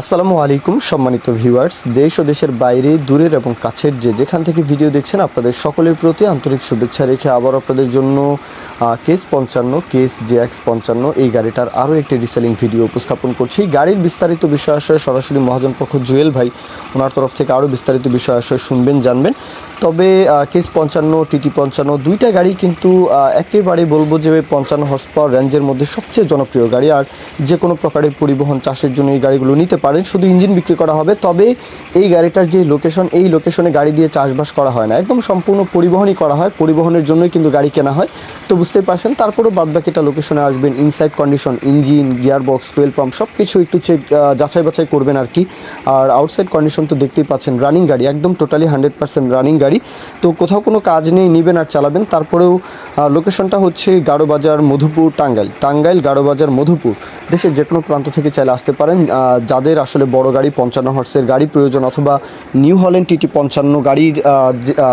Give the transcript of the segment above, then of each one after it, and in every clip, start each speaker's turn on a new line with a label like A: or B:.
A: আসসালামু আলাইকুম, সম্মানিত ভিউয়ার্স। দেশ ও দেশের বাইরে, দূরের এবং কাছের যে যেখান থেকে ভিডিও দেখছেন, আপনাদের সকলের প্রতি আন্তরিক শুভেচ্ছা রেখে আবার আপনাদের জন্য কেস পঞ্চান্ন কেস জে এক্স পঞ্চান্ন, এই গাড়িটার আরও একটি রিসেলিং ভিডিও উপস্থাপন করছি। গাড়ির বিস্তারিত বিষয় আসলে সরাসরি মহাজন পক্ষ জুয়েল ভাই, ওনার তরফ থেকে আরও বিস্তারিত বিষয় আসলে শুনবেন, জানবেন। তবে কেস পঞ্চান্ন টিটি পঞ্চান্ন দুইটা গাড়ি কিন্তু একেবারে বলব যে পঞ্চান্ন হর্স পাওয়ার রেঞ্জের মধ্যে সবচেয়ে জনপ্রিয় গাড়ি। আর যে কোনো প্রকারের পরিবহন চাষের জন্য এই গাড়িগুলো নিতে পারেন। শুধু ইঞ্জিন বিক্রি করা হবে, তবে এই গাড়িটার যে লোকেশন এই লোকেশনে গাড়ি দিয়ে চাষবাস করা হয় না। একদম সম্পূর্ণ পরিবহনই করা হয়, পরিবহনের জন্যই কিন্তু গাড়ি কেনা হয়। তো বুঝতেই পারছেন, তারপরেও বাদবাকিটা লোকেশনে আসবেন। Inside condition engine gear box fuel pump সব কিছু একটু চেক যাচাই বাছাই করবেন আর কি। আর আউটসাইড কন্ডিশন তো দেখতেই পাচ্ছেন রানিং গাড়ি, একদম টোটালি হান্ড্রেড পার্সেন্ট রানিং গাড়ি। তো কোথাও কোনো কাজ নেই, নেবেন আর চালাবেন। তারপরেও লোকেশনটা হচ্ছে গাড়োবাজার মধুপুর টাঙ্গাইল। টাঙ্গাইল, গাড়োবাজার মধুপুর। দেশের যে কোনো প্রান্ত থেকে চাইলে আসতে পারেন। যাদের আসলে বড় গাড়ি, পঞ্চান্ন হর্সের গাড়ি প্রয়োজন অথবা নিউ হল্যান্ড টিটি পঞ্চান্ন গাড়ির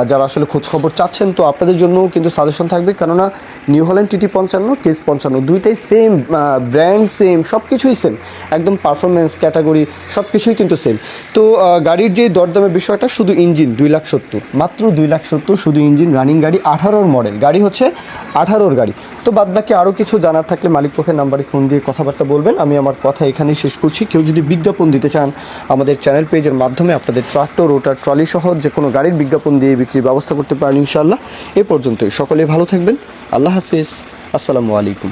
A: যারা আসলে খোঁজখবর চাচ্ছেন, তো আপনাদের জন্য কিন্তু সাজেশন থাকবে। কেননা নিউ হল্যান্ড টিটি পঞ্চান্ন কেস পঞ্চান্ন দুইটাই সেম ব্র্যান্ড সেম সব কিছুই সেম একদম পারফরমেন্স ক্যাটাগরি সব কিছুই কিন্তু সেম তো গাড়ির যে দরদামের বিষয়টা, শুধু ইঞ্জিন দুই লাখ সত্তর। মাত্র দুই লাখ সত্তর, শুধু ইঞ্জিন রানিং গাড়ি, আঠারোর মডেল গাড়ি হচ্ছে আঠারোর গাড়ি। তো বাদ বাকি আরও কিছু জানার থাকলে মালিক পক্ষের নাম্বারে ফোন দিয়ে কথাবার্তা বলবেন। আমি আমার কথা এখানেই শেষ করছি। কেউ যদি বিজ্ঞাপন দিতে চান, আমাদের চ্যানেল পেজের মাধ্যমে আপনাদের ট্রাক্টর রোটার ট্রলি সহ যে কোনো গাড়ির বিজ্ঞাপন দিয়ে বিক্রির ব্যবস্থা করতে পারেন ইনশাল্লাহ এ পর্যন্তই। সকলে ভালো থাকবেন। আল্লাহ হাফিজ। আসসালামু আলাইকুম।